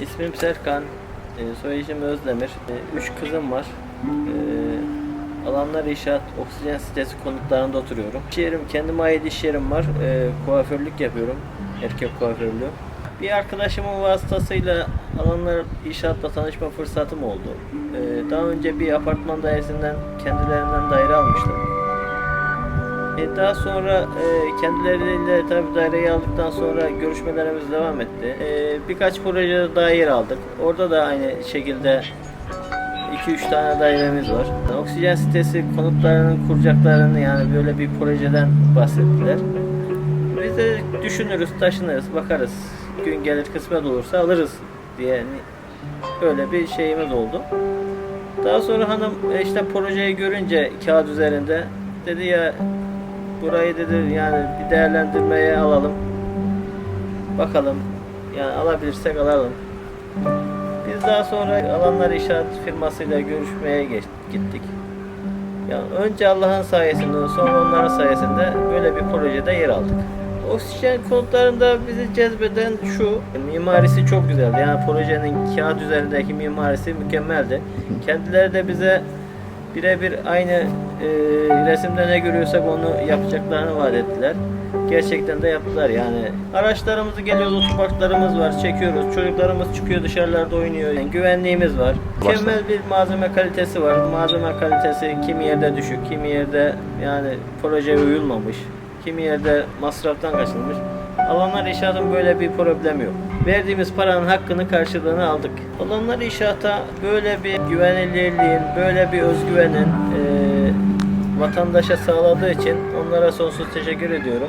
İsmim Serkan, e, soy isim Özdemir. E, üç kızım var. E, alanlar inşaat, oksijen sitesi konutlarında oturuyorum. İş yerim, kendime ait iş yerim var. E, kuaförlük yapıyorum, erkek kuaförlüğü. Bir arkadaşımın vasıtasıyla alanlar inşaatla tanışma fırsatım oldu. Daha önce bir apartman dairesinden kendilerinden daire almıştım. E, daha sonra e, kendileriyle tabii daireyi aldıktan sonra görüşmelerimiz devam etti. E, birkaç projede daha yer aldık. Orada da aynı şekilde 2-3 tane dairemiz var. Oksijen sitesi konutlarının kuracaklarını yani böyle bir projeden bahsettiler. Biz de düşünürüz, taşınırız, bakarız. Gün gelir kısmet olursa alırız diye ni- öyle bir şeyimiz oldu. Daha sonra hanım e, işte projeyi görünce kağıt üzerinde dedi ya burayı dedi yani bir değerlendirmeye alalım. Bakalım yani alabilirsek alalım. Biz daha sonra alanlar inşaat firmasıyla görüşmeye gittik. Yani önce Allah'ın sayesinde sonra onların sayesinde böyle bir projede yer aldık. Oksijen konutlarında bizi cezbeden şu, mimarisi çok güzeldi. Yani projenin kağıt üzerindeki mimarisi mükemmeldi. Kendileri de bize birebir aynı e, resimde ne görüyorsak onu yapacaklarını vaat ettiler. Gerçekten de yaptılar yani. Araçlarımızı geliyoruz, otoparklarımız var, çekiyoruz. Çocuklarımız çıkıyor dışarılarda oynuyor. Yani güvenliğimiz var. Mükemmel bir malzeme kalitesi var. Malzeme kalitesi kimi yerde düşük, kimi yerde yani projeye uyulmamış. Kimi yerde masraftan kaçınmış. Alanlar inşaatın böyle bir problemi yok. Verdiğimiz paranın hakkını karşılığını aldık. Alanlar inşaata böyle bir güvenilirliğin, böyle bir özgüvenin eee, vatandaşa sağladığı için onlara sonsuz teşekkür ediyorum.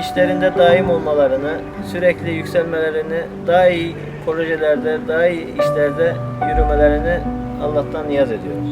İşlerinde daim olmalarını, sürekli yükselmelerini, daha iyi projelerde, daha iyi işlerde yürümelerini Allah'tan niyaz ediyorum.